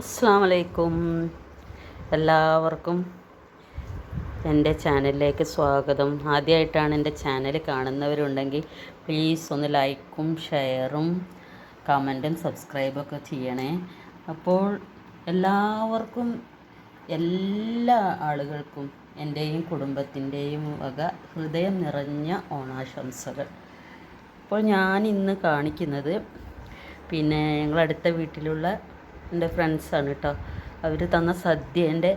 അസ്സാം വലൈക്കും എല്ലാവർക്കും എന്റെ ചാനലിലേക്ക് സ്വാഗതം. ആദ്യമായിട്ടാണ് എന്റെ ചാനൽ കാണുന്നവരുണ്ടെങ്കിൽ പ്ലീസ് ഒന്ന് ലൈക്കും ഷെയറും കമന്റും സബ്സ്ക്രൈബൊക്കെ ചെയ്യണേ. അപ്പോൾ എല്ലാവർക്കും എല്ലാ ആളുകൾക്കും എന്റെയും കുടുംബത്തിന്റെയും വക ഹൃദയം നിറഞ്ഞ ഓണാശംസകൾ. അപ്പോൾ ഞാൻ ഇന്ന് കാണിക്കുന്നത് പിന്നെ ഞങ്ങളടുത്ത വീട്ടിലുള്ള എന്റെ ഫ്രണ്ട്സാണ് കേട്ടോ അവർ തന്ന സദ്യേന്റെ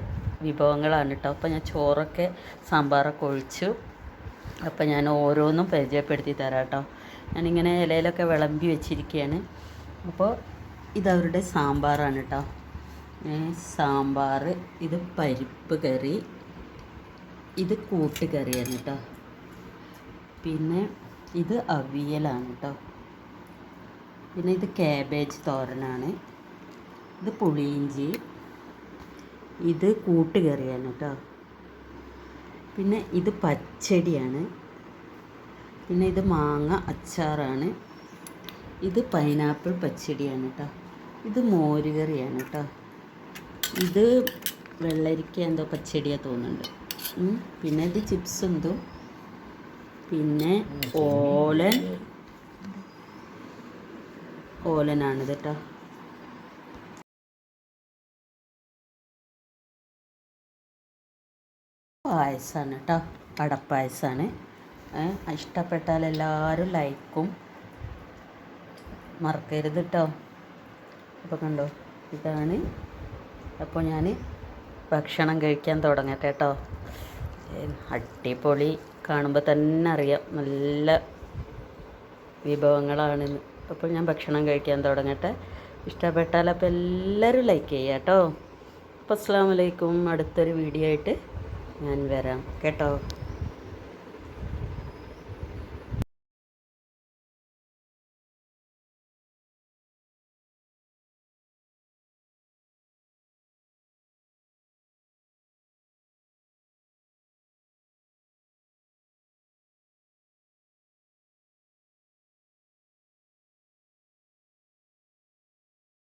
വിഭവങ്ങളാണ് കേട്ടോ അപ്പോൾ ഞാൻ ചോറൊക്കെ സാമ്പാറൊക്കെ ഒഴിച്ചു. അപ്പോൾ ഞാൻ ഓരോന്നും പരിചയപ്പെടുത്തി തരാം കേട്ടോ ഞാനിങ്ങനെ ഇലയിലൊക്കെ വിളമ്പി വെച്ചിരിക്കുകയാണ് അപ്പോൾ ഇതവരുടെ സാമ്പാറാണ് കേട്ടോ സാമ്പാർ ഇത് പരിപ്പ് കറി ഇത് കൂട്ടുകറിയാണ് കേട്ടോ പിന്നെ ഇത് അവിയലാണ് കേട്ടോ പിന്നെ ഇത് കാബേജ് തോരനാണ്. ഇത് പുളിയിഞ്ചി ഇത് കൂട്ടുകറിയാണ് കേട്ടോ. പിന്നെ ഇത് പച്ചടിയാണ്. പിന്നെ ഇത് മാങ്ങ അച്ചാറാണ്. ഇത് പൈനാപ്പിൾ പച്ചടിയാണ് കേട്ടോ. ഇത് മോരുകറിയാണ് കേട്ടോ. ഇത് വെള്ളരിക്ക എന്തോ പച്ചടിയാണ് തോന്നുന്നുണ്ട്. പിന്നെ ഇത് ചിപ്സ് എന്തോ. പിന്നെ ഓലൻ. ഓലനാണിത് കേട്ടോ. പായസമാണ് കേട്ടോ അടപ്പായസമാണ് ഇഷ്ടപ്പെട്ടാൽ എല്ലാവരും ലൈക്കും. മറക്കരുത് കേട്ടോ അപ്പോൾ കണ്ടോ? ഇതാണ്. അപ്പോൾ ഞാൻ ഭക്ഷണം കഴിക്കാൻ തുടങ്ങട്ടെ കേട്ടോ അടിപൊളി കാണുമ്പോൾ തന്നെ അറിയാം. നല്ല വിഭവങ്ങളാണ്. അപ്പോൾ ഞാൻ ഭക്ഷണം കഴിക്കാൻ തുടങ്ങട്ടെ. ഇഷ്ടപ്പെട്ടാൽ അപ്പോൾ എല്ലാവരും ലൈക്ക് ചെയ്യാം കേട്ടോ അപ്പോൾ അസ്സാം വലൈക്കും അടുത്തൊരു വീഡിയോ ആയിട്ട് ഞാൻ വരാം. കേട്ടോ?